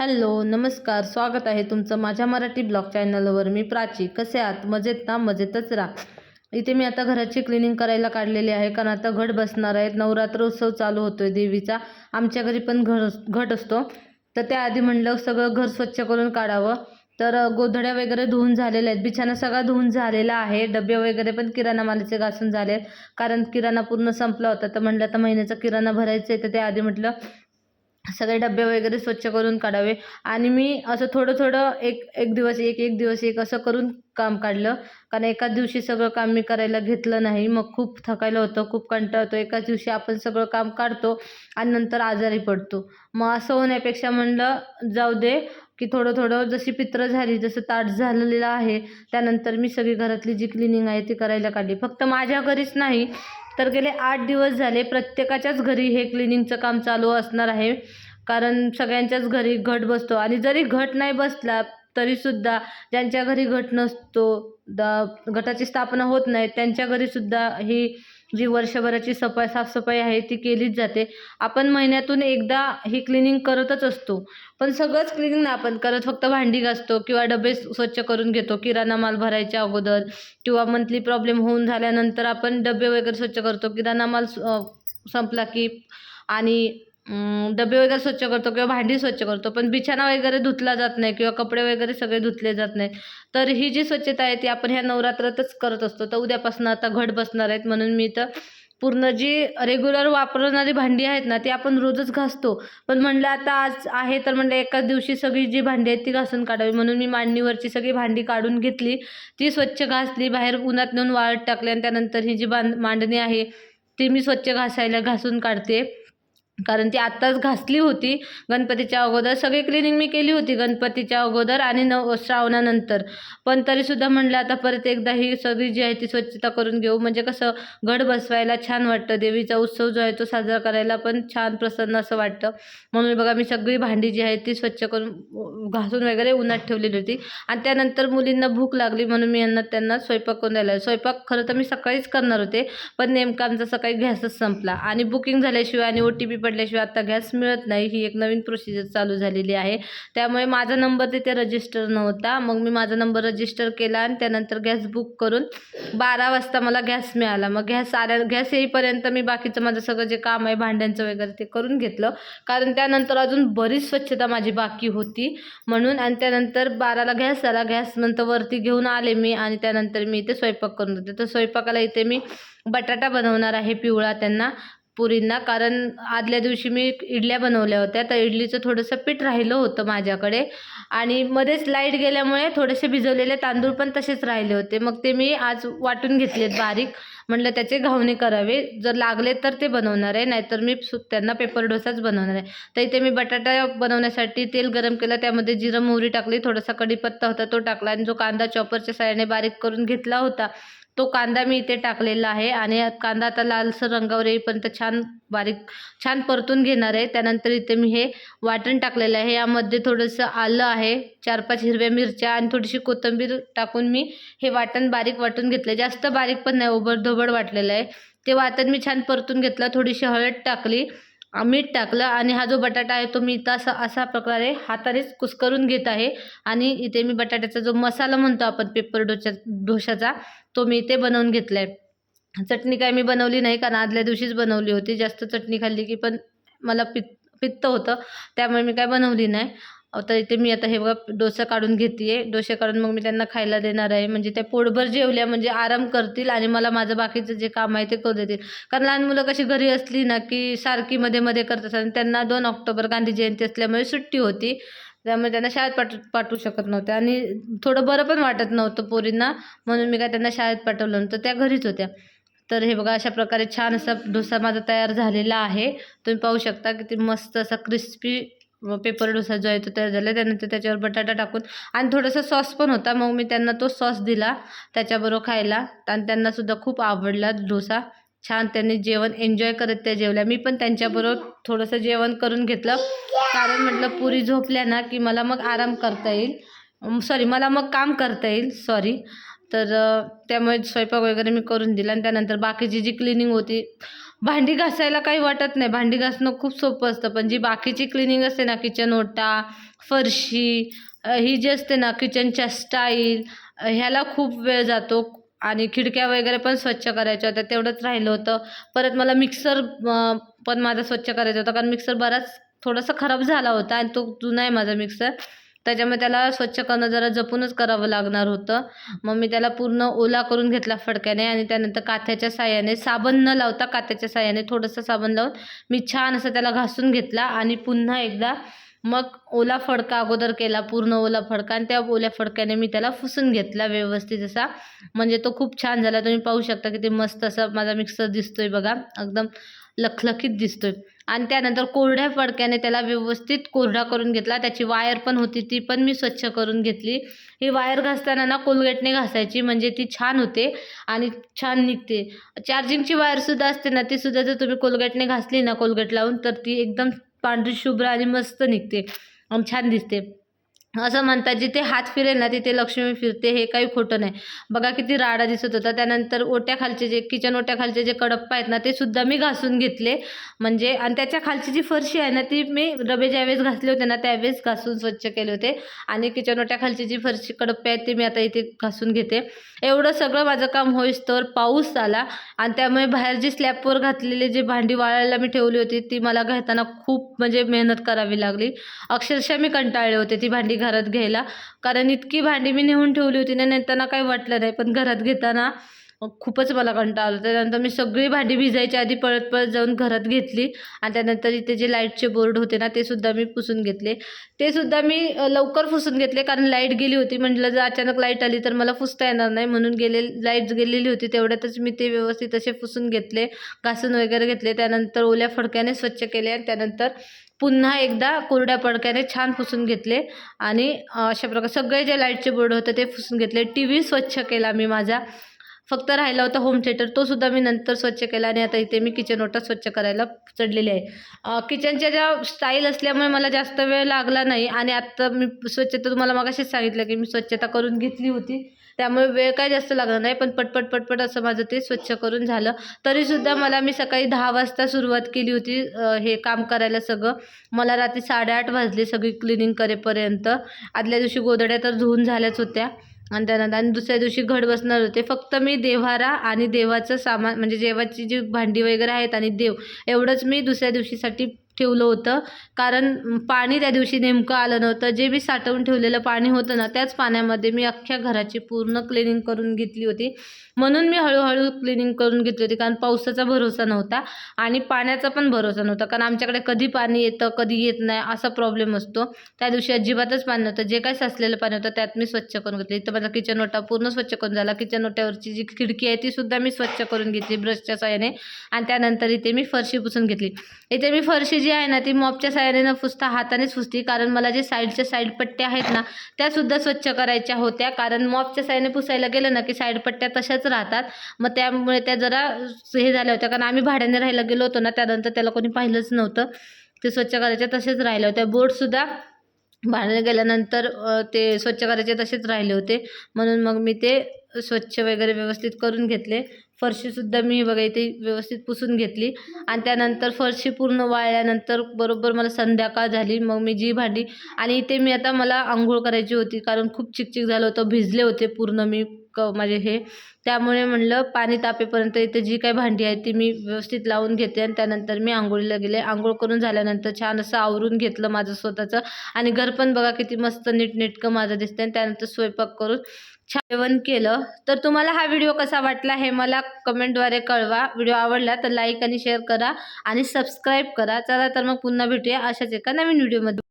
Hello नमस्कार स्वागत आहे तुमचं माझ्या मराठी ब्लॉग चॅनलवर. मी प्राची. कसे आहात? मजेत ना? मजेतच राहा. इथे मी आता घराची क्लिनिंग करायला काढलेली आहे कारण आता घट बसणार आहेत. नवरात्र उत्सव चालू होतो आहे देवीचा. आमच्या घरी पण घर घट असतो. तर त्याआधी म्हणलं सगळं घर स्वच्छ करून काढावं. तर गोधड्या वगैरे धुवून झालेल्या आहेत. बिछाना सगळा धुवून झालेला आहे. डबे वगैरे पण किराणा मालाचे घासून झाले आहेत कारण किराणा पूर्ण संपला होता. तर म्हटलं आता महिन्याचा किराणा भरायचा आहे. तर त्याआधी म्हटलं सगळे डबे वगैरे स्वच्छ करून काढावे. आणि मी असं थोडं थोडं एक एक दिवस एक एक दिवस एक असं करून काम काढलं. कारण एकाच दिवशी सगळं काम मी करायला घेतलं नाही. मग खूप थकायला होतं खूप कंटाळतो एकाच दिवशी आपण सगळं काम काढतो आणि नंतर आजारी पडतो. मग असं होण्यापेक्षा म्हणलं जाऊ दे की थोडं थोडं जशी पित्र झाली जसं ताट झालेलं आहे त्यानंतर मी सगळी घरातली जी क्लिनिंग आहे ती करायला काढली. फक्त माझ्या घरीच नाही तर गेले आठ दिवस झाले प्रत्येकाच्याच घरी हे क्लिनिंगचं काम चालू असणार आहे. कारण सगळ्यांच्याच घरी घट बसतो. आणि जरी घट नाही बसला तरीसुद्धा ज्यांच्या घरी घट नसतो द घटाची स्थापना होत नाही त्यांच्या घरीसुद्धा ही जी वर्षभराची सफाई साफसफाई आहे ती केलीच जाते. आपण महिन्यातून एकदा ही क्लिनिंग करतच असतो. पण सगळंच क्लिनिंग नाही आपण करत. फक्त भांडी घासतो किंवा डबे स्वच्छ करून घेतो. किराणा माल भरायच्या अगोदर किंवा मंथली प्रॉब्लेम होऊन झाल्यानंतर आपण डबे वगैरे स्वच्छ करतो. किराणा माल संपला की आणि डबे वगैरे स्वच्छ करतो किंवा भांडी स्वच्छ करतो पण बिछाना वगैरे धुतला जात नाही किंवा कपडे वगैरे सगळे धुतले जात नाही तर ही जी स्वच्छता आहे ती आपण ह्या नवरात्रातच करत असतो. तर उद्यापासून आता घट बसणार आहेत म्हणून मी तर पूर्ण जी रेग्युलर वापरणारी भांडी आहेत ना ती आपण रोजच घासतो. पण म्हणलं आता आज आहे तर म्हणलं एकाच दिवशी सगळी जी भांडी आहेत ती घासून काढावी. म्हणून मी मांडणीवरची सगळी भांडी काढून घेतली. ती स्वच्छ घासली बाहेर उन्हात नेऊन वाळत टाकली आणि त्यानंतर ही जी बांध मांडणी आहे ती मी स्वच्छ घासायला घासून काढते. कारण ती आत्ताच घासली होती. गणपतीच्या अगोदर सगळी क्लिनिंग मी केली होती गणपतीच्या अगोदर आणि नव श्रावणानंतर. पण तरीसुद्धा म्हणलं आता परत एकदा ही सगळी जी आहे ती स्वच्छता करून घेऊ. म्हणजे कसं घट बसवायला छान वाटतं. देवीचा उत्सव जो आहे तो साजरा करायला पण छान प्रसन्न असं वाटतं. म्हणून बघा मी सगळी भांडी जी आहे ती स्वच्छ करून घासून वगैरे उन्हात ठेवलेली होती. आणि त्यानंतर मुलींना भूक लागली म्हणून मी यांना त्यांना स्वयंपाक करून द्यायला स्वयंपाक खरं तर मी सकाळीच करणार होते. पण नेमका आमचा सकाळी गॅसच संपला. आणि बुकिंग झाल्याशिवाय आणि ओ टी पी पडल्याशिवाय आता गॅस मिळत नाही ही एक नवीन प्रोसिजर चालू झालेली आहे. त्यामुळे माझा नंबर तिथे रजिस्टर नव्हता. मग मी माझा नंबर रजिस्टर केला आणि त्यानंतर गॅस बुक करून बारा वाजता मला गॅस मिळाला. मग गॅस आल्या गॅस येईपर्यंत मी बाकीचं माझं सगळं जे काम आहे भांड्यांचं वगैरे ते करून घेतलं. कारण त्यानंतर अजून बरीच स्वच्छता माझी बाकी होती म्हणून. आणि त्यानंतर बाराला गॅस आला. गॅस नंतर वरती घेऊन आले मी आणि त्यानंतर मी इथे स्वयंपाक करून होते तर स्वयंपाकाला इथे मी बटाटा बनवणार आहे पिवळा त्यांना. पुरींना. कारण आदल्या दिवशी मी इडल्या बनवल्या होत्या. तर इडलीचं थोडंसं पीठ राहिलं होतं माझ्याकडे. आणि मध्येच लाइट गेल्यामुळे थोडेसे भिजवलेले तांदूळ पण तसेच राहिले होते. मग ते मी आज वाटून घेतलेत बारीक. म्हटलं त्याचे घावणे करावे. जर लागले तर ते बनवणार आहे. नाहीतर मी सु- त्यांना पेपर डोसाच बनवणार आहे. तर इथे मी बटाटा बनवण्यासाठी तेल गरम केलं. त्यामध्ये जिरं मोहरी टाकली. थोडासा कढीपत्ता होता तो टाकला. आणि जो कांदा चॉपरच्या साह्याने बारीक करून घेतला होता तो कांदा मी इथे टाकलेला आहे आणि कांदा आता लालसर रंगावर येईपर्यंत छान बारीक छान परतून घेणार आहे. त्यानंतर इथे मी हे वाटण टाकलेलं आहे. यामध्ये थोडंसं आलं आहे चार पाच हिरव्या मिरच्या आणि थोडीशी कोथिंबीर टाकून मी हे वाटण बारीक वाटून घेतलं जास्त बारीक पण नाही ओबडधोबड वाटलेलं आहे. ते वाटण मी छान परतून घेतलं थोडीशी हळद टाकली मीठ टाकलं आणि हा जो बटाटा आहे तो मी इथं असा अशा प्रकारे हातानेच कुस्करून घेत आहे. आणि इथे मी बटाट्याचा जो मसाला म्हणतो आपण पेपर डोच्या डोशाचा तो मी इथे बनवून घेतला आहे चटणी काय मी बनवली नाही कारण आदल्या दिवशीच बनवली होती. जास्त चटणी खाल्ली की पण मला पित पित्त होतं. त्यामुळे मी काय बनवली नाही. आता इथे मी आता हे बघा डोसा काढून घेते आहे डोसे काढून मग मी त्यांना खायला देणार आहे. म्हणजे त्या पोटभर जेवल्या म्हणजे आराम करतील आणि मला माझं बाकीचं जे काम आहे ते करू देतील. कारण लहान मुलं कशी घरी असली ना की सारखी मध्ये मध्ये करतात आणि त्यांना दोन ऑक्टोबर गांधी जयंती असल्यामुळे सुट्टी होती. त्यामुळे त्यांना शाळेत पाठ पाठवू शकत नव्हते. आणि थोडं बरं पण वाटत नव्हतं पोरींना. म्हणून मी काय त्यांना शाळेत पाठवलं नव्हतं. त्या घरीच होत्या. तर हे बघा अशा प्रकारे छान असा डोसा माझा तयार झालेला आहे. तुम्ही पाहू शकता किती मस्त असा क्रिस्पी पेपर डोसा जो आहे तो तयार झाला. त्यानंतर त्याच्यावर बटाटा टाकून आणि थोडासा सॉस पण होता. मग मी त्यांना तो सॉस दिला त्याच्याबरोबर खायला. आणि त्यांनासुद्धा खूप आवडला डोसा. छान त्यांनी जेवण एन्जॉय करत त्या जेवल्या. मी पण त्यांच्याबरोबर थोडंसं जेवण करून घेतलं. कारण म्हटलं पुरी झोपल्या ना की मला मग आराम करता येईल. सॉरी मला मग काम करता येईल. सॉरी तर त्यामुळे स्वयंपाक वगैरे मी करून दिला आणि त्यानंतर बाकीची जी क्लिनिंग होती भांडी घासायला काही वाटत नाही. भांडी घासणं खूप सोपं असतं. पण जी बाकीची क्लिनिंग असते ना किचन ओटा फरशी ही जी असते ना किचनच्या स्टाईल ह्याला खूप वेळ जातो आणि खिडक्या वगैरे पण स्वच्छ करायच्या होत्या. तेवढंच राहिलं होतं. परत मला मिक्सर पण माझा स्वच्छ करायचा होता. कारण मिक्सर बराच थोडासा खराब झाला होता आणि तो जुना आहे माझा मिक्सर त्याच्यामुळे त्याला स्वच्छ करणं जरा जपूनच करावं लागणार होतं. मग मी त्याला पूर्ण ओला करून घेतला फडक्याने आणि त्यानंतर काथ्याच्या साह्याने साबण न लावता काथ्याच्या साह्याने थोडंसं साबण लावून मी छान असं त्याला घासून घेतला आणि पुन्हा एकदा मग ओला फडका अगोदर केला पूर्ण ओला फडका आणि त्या ओल्या फडक्याने मी त्याला फुसून घेतला व्यवस्थित असा. म्हणजे तो खूप छान झाला. तुम्ही पाहू शकता किती मस्त असा माझा मिक्सर दिसतोय बघा. एकदम लखलखीत दिसतोय. आणि त्यानंतर कोरड्या फडक्याने त्याला व्यवस्थित कोरडा करून घेतला. त्याची वायर पण होती ती पण मी स्वच्छ करून घेतली. ही वायर घासताना ना कोलगेटने घासायची म्हणजे ती छान होते आणि छान निघते. चार्जिंगची वायरसुद्धा असते ना ती सुद्धा जर तुम्ही कोलगेटने घासली ना कोलगेट लावून तर ती एकदम पांढरी शुभ्र आणि मस्त निघते आणि छान दिसते. असं म्हणतात जिथे हात फिरेल ना तिथे लक्ष्मी फिरते हे काही खोटं नाही. बघा किती राडा दिसत होता. त्यानंतर ओट्याखालचे जे किचन ओट्याखालचे जे कडप्पा आहेत ना ते सुद्धा मी घासून घेतले. म्हणजे आणि त्याच्या खालची जी फरशी आहे ना ती मी डबे ज्यावेळेस घासले होते ना त्यावेळेस घासून स्वच्छ केले होते. आणि किचन ओट्याखालची जी फरशी कडप्पे आहेत ते मी आता इथे घासून घेते. एवढं सगळं माझं काम होईस तर पाऊस आला. आणि त्यामुळे बाहेर जी स्लॅबवर घातलेली जी भांडी वाळायला मी ठेवली होती ती मला घेताना खूप म्हणजे मेहनत करावी लागली. अक्षरशः मी कंटाळले होते ती भांडी घरात घ्यायला. कारण इतकी भांडी मी नेऊन ठेवली होती ना नेताना काही वाटलं नाही. पण घरात घेताना खूपच मला कंटाळा आला त्यानंतर मी सगळी भांडी भिजायच्या आधी पळत पळत जाऊन घरात घेतली. आणि त्यानंतर इथे जे लाईटचे बोर्ड होते ना ते सुद्धा मी पुसून घेतले. ते सुद्धा मी लवकर पुसून घेतले. कारण लाइट गेली होती. म्हटलं जर अचानक लाइट आली तर मला पुसता येणार नाही. म्हणून गेले लाइट गेलेली होती. तेवढ्यातच मी ते व्यवस्थित असे पुसून घेतले. घासून वगैरे घेतले. त्यानंतर ओल्या फडक्याने स्वच्छ केले. आणि त्यानंतर पुन्हा एकदा कोरड्या पडक्याने छान पुसून घेतले. आणि अशा प्रकारे सगळे जे लाईटचे बोर्ड होते ते पुसून घेतले. टी व्ही स्वच्छ केला मी माझा. फक्त राहिला होता होम थिएटर. तो सुद्धा मी नंतर स्वच्छ केला आणि आता इथे मी किचन ओटा स्वच्छ करायला चढलेली आहे. किचनच्या ज्या स्टाईल असल्यामुळे मला जास्त वेळ लागला नाही. आणि आत्ता मी स्वच्छता तुम्हाला मगाशीच सांगितलं की मी स्वच्छता करून घेतली होती. त्यामुळे वेळ काय जास्त लागला नाही पण पटपट पटपट असं माझं ते स्वच्छ करून झालं. तरीसुद्धा मला मी सकाळी दहा वाजता सुरुवात केली होती हे काम करायला सगळं. मला रात्री साडेआठ वाजले सगळी क्लिनिंग करेपर्यंत. आदल्या दिवशी गोधड्या तर धुवून झाल्याच होत्या. आणि त्यानंतर आणि दुसऱ्या दिवशी घड बसणार होते. फक्त मी देव्हारा आणि देवाचं सामान म्हणजे जेवाची जी भांडी वगैरे आहेत आणि देव एवढंच मी दुसऱ्या दिवशीसाठी ठेवलं होतं. कारण पाणी त्या दिवशी नेमकं आलं नव्हतं. जे मी साठवून ठेवलेलं पाणी होतं ना त्याच पाण्यामध्ये मी अख्ख्या घराची पूर्ण क्लिनिंग करून घेतली होती. म्हणून मी हळूहळू क्लिनिंग करून घेतली होती कारण पावसाचा भरोसा नव्हता आणि पाण्याचा पण भरोसा नव्हता. कारण आमच्याकडे कधी पाणी येतं कधी येत नाही असा प्रॉब्लेम असतो. त्या दिवशी अजिबातच पाणी नव्हतं. जे काही साचलेलं पाणी होतं त्यात मी स्वच्छ करून घेतली. इथं माझा किचन ओटा पूर्ण स्वच्छ करून झाला. किचन ओट्यावरची जी खिडकी आहे ती सुद्धा मी स्वच्छ करून घेतली ब्रशच्या सहाय्याने आणि त्यानंतर इथे मी फरशी पुसून घेतली. इथे मी फरशी जी आहे ना ती मॉपच्या साहाय्याने न पुसता हातानेच पुसती कारण मला जे साईडच्या साईड पट्ट्या आहेत ना त्या सुद्धा स्वच्छ करायच्या होत्या. कारण मॉपच्या साहाय्याने पुसायला गेलं ना की साईड पट्ट्या तशाच राहतात. मग त्यामुळे त्या जरा हे झाल्या होत्या. कारण आम्ही भाड्याने राहायला गेलो होतो ना त्यानंतर त्याला कोणी पाहिलंच नव्हतं. ते स्वच्छ करायच्या तसेच राहिल्या होत्या बोर्डसुद्धा भाड्याने गेल्यानंतर ते स्वच्छ करायचे तसेच राहिले होते. म्हणून मग मी ते स्वच्छ वगैरे व्यवस्थित करून घेतले. फरशीसुद्धा मी बघा इथे व्यवस्थित पुसून घेतली. आणि त्यानंतर फरशी पूर्ण वाळल्यानंतर बरोबर मला संध्याकाळ झाली. मग मी जी भांडी आणि इथे मी आता मला आंघोळ करायची होती. कारण खूप चिकचिक झालं होतं. भिजले होते पूर्ण मी क माझे हे. त्यामुळे म्हणलं पाणी तापेपर्यंत इथे जी काही भांडी आहे ती मी व्यवस्थित लावून घेते आणि त्यानंतर मी आंघोळीला गेले. आंघोळ करून झाल्यानंतर छान असं आवरून घेतलं माझं स्वतःचं. आणि घर पण बघा किती मस्त नीटनेटकं माझं दिसतं आणि त्यानंतर स्वयंपाक करून जेवण केलं. तर तुम्हाला हा व्हिडिओ कसा वाटला हे मला कमेंटद्वारे कळवा. व्हिडिओ आवडला तर लाईक आणि शेअर करा आणि सबस्क्राईब करा. चला तर मग पुन्हा भेटूया अशाच एका नवीन व्हिडिओमध्ये